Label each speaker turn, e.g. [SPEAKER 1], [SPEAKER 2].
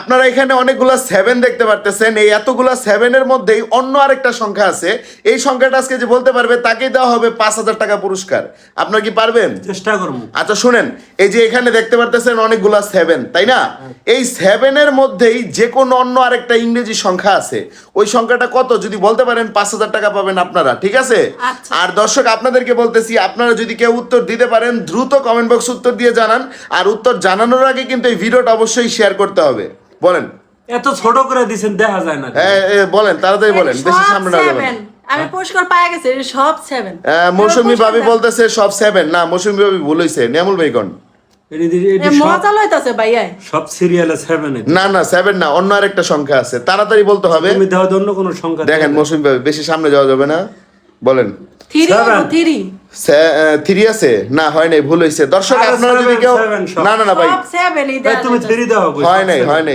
[SPEAKER 1] আপনারা এখানে অনেকগুলা সেভেন দেখতে পারতেছেন। এই এতগুলা সেভেনের মধ্যেই অন্য আরেকটা সংখ্যা আছে। এই সংখ্যাটা আজকে যে বলতে পারবে তাকেই দেওয়া হবে পাঁচ হাজার টাকা পুরস্কার। আপনারা কি পারবেন?
[SPEAKER 2] চেষ্টা করব।
[SPEAKER 1] আচ্ছা শুনেন এই যে এখানে দেখতে পারতেছেন অনেকগুলা সেভেন তাই না? এই সেভেনের মধ্যেই যে কোনো অন্য আরেকটা ইংরেজি সংখ্যা আছে। ওই সংখ্যাটা কত? যদি বলতে পারেন পাঁচ হাজার টাকা পাবেন আপনারা ঠিক আছে?
[SPEAKER 3] আচ্ছা।
[SPEAKER 1] আর দর্শক আপনাদেরকে বলতেছি আপনারা যদি কেউ উত্তর দিতে পারেন দ্রুত কমেন্ট বক্স উত্তর দিয়ে জানান। আর উত্তর জানানোর আগে কিন্তু এই ভিডিওটা অবশ্যই শেয়ার করতে হবে। বলেন।
[SPEAKER 2] এত ছোট করে দিছেন দেখা যায় না।
[SPEAKER 1] হ্যাঁ, এ, বলেন তাড়াতাড়ি বলেন বেশি সামনে না যাবেন
[SPEAKER 3] আমি পুরস্কার পাই গেছি সব সেভেন
[SPEAKER 1] আহ, মৌসুমী ভাবি বলতেছে সব সেভেন না মৌসুমী ভাবি ভুল হয়েছে নিয়ামুল ভাই কোন?
[SPEAKER 2] এটি দি- এটি সব
[SPEAKER 3] মজা লইতাছে ভাইয়া।
[SPEAKER 2] সব সিরিয়ালে
[SPEAKER 1] না না সেভেন না অন্য আরেকটা সংখ্যা আছে। তাড়াতাড়ি বলতে হবে।
[SPEAKER 2] অন্য কোনো সংখ্যা
[SPEAKER 1] দেখেন। মৌসুমী ভাবি বেশি সামনে যাওয়া যাবে না। বলেন।
[SPEAKER 3] থ্রি
[SPEAKER 1] আছে? না হয় নাই ভুল হয়েছে দর্শক আপনারা যদি কেউ না না না ভাই।
[SPEAKER 2] ভাই, তুমি থ্রি দাও
[SPEAKER 1] হয় নাই হয় নাই।